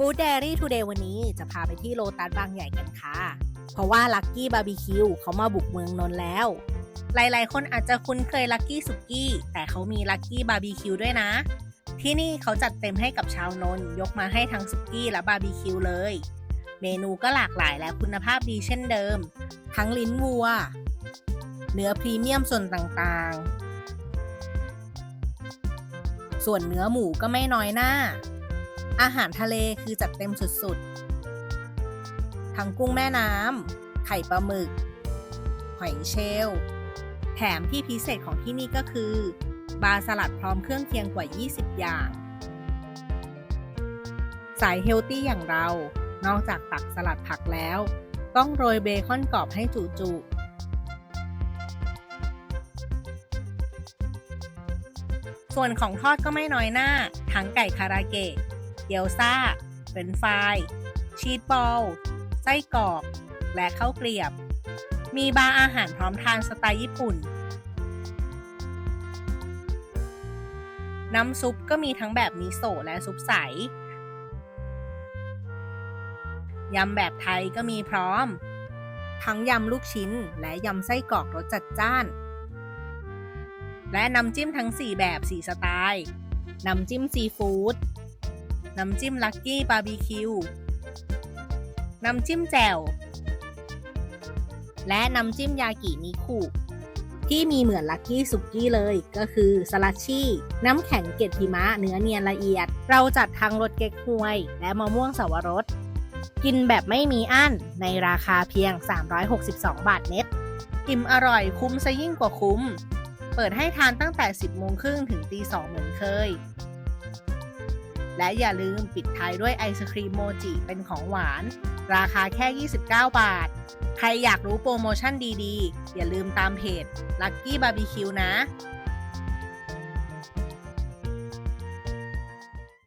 ฟู้ด d ด i รี่ทูเดย์วันนี้จะพาไปที่โลตัสบางใหญ่กันค่ะ เพราะว่าลั c กี้บาร์บีคิวเขามาบุกเมืองนนท์แล้ว หลายๆ คนอาจจะคุ้นเคยลั c กี้สุกี้แต่เขามีลั c กี้บาร์บีคิวด้วยนะ ที่นี่เขาจัดเต็มให้กับชาวนนท์ยกมาให้ทั้งสุกี้และบาร์บีคิวเลย เมนูก็หลากหลายและคุณภาพดีเช่นเดิม ทั้งลิ้นวัว เนื้อพรีเมียมส่วนต่างๆ ส่วนเนื้อหมูก็ไม่น้อยหน้า อาหารทะเลคือจัดเต็มสุดๆ ทั้งกุ้งแม่น้ำ ไข่ปลาหมึก หอยเชลล์แถมที่พิเศษของที่นี่ก็คือ บาร์สลัดพร้อมเครื่องเคียงกว่า 20 อย่าง สายเฮลตี้อย่างเรา นอกจากตักสลัดผักแล้ว ต้องโรยเบคอนกรอบให้จุๆส่วนของทอดก็ไม่น้อยหน้า ทั้งไก่คาราเกะ เกี๊ยวซ่าเฟรนช์ฟายชีสบอล ไส้กรอก และข้าวเกลียบ มีบาร์อาหารพร้อมทานสไตล์ญี่ปุ่น น้ำซุปก็มีทั้งแบบมิโซะและซุปใส ยำแบบไทยก็มีพร้อม ทั้งยำลูกชิ้นและยำไส้กรอกรสจัดจ้าน และน้ำจิ้มทั้ง 4 แบบ 4 สไตล์ น้ำจิ้มซีฟู้ด น้ำจิ้มลักกี้บาร์บีคิว น้ำจิ้มแจ่ว และน้ำจิ้มยากินิคุที่มีเหมือนลักกี้สุกี้เลยก็คือสลัดชี่ น้ำแข็งเกล็ดหิมะเนื้อเนียนละเอียด เราจัดทั้งรสเก๊กฮวย และมะม่วงสวรส กินแบบไม่มีอั้นในราคาเพียง 362 บาทเน็ตอิ่มอร่อยคุ้มซะยิ่งกว่าคุ้ม เปิดให้ทานตั้งแต่ 10โมงครึ่งถึงตี2เหมือนเคย และอย่าลืมปิดท้ายด้วยไอศครีมโมจิเป็นของหวาน ราคาแค่ 29 บาท ใครอยากรู้โปรโมชั่นดีๆ อย่าลืมตามเพจ Lucky Barbecue นะ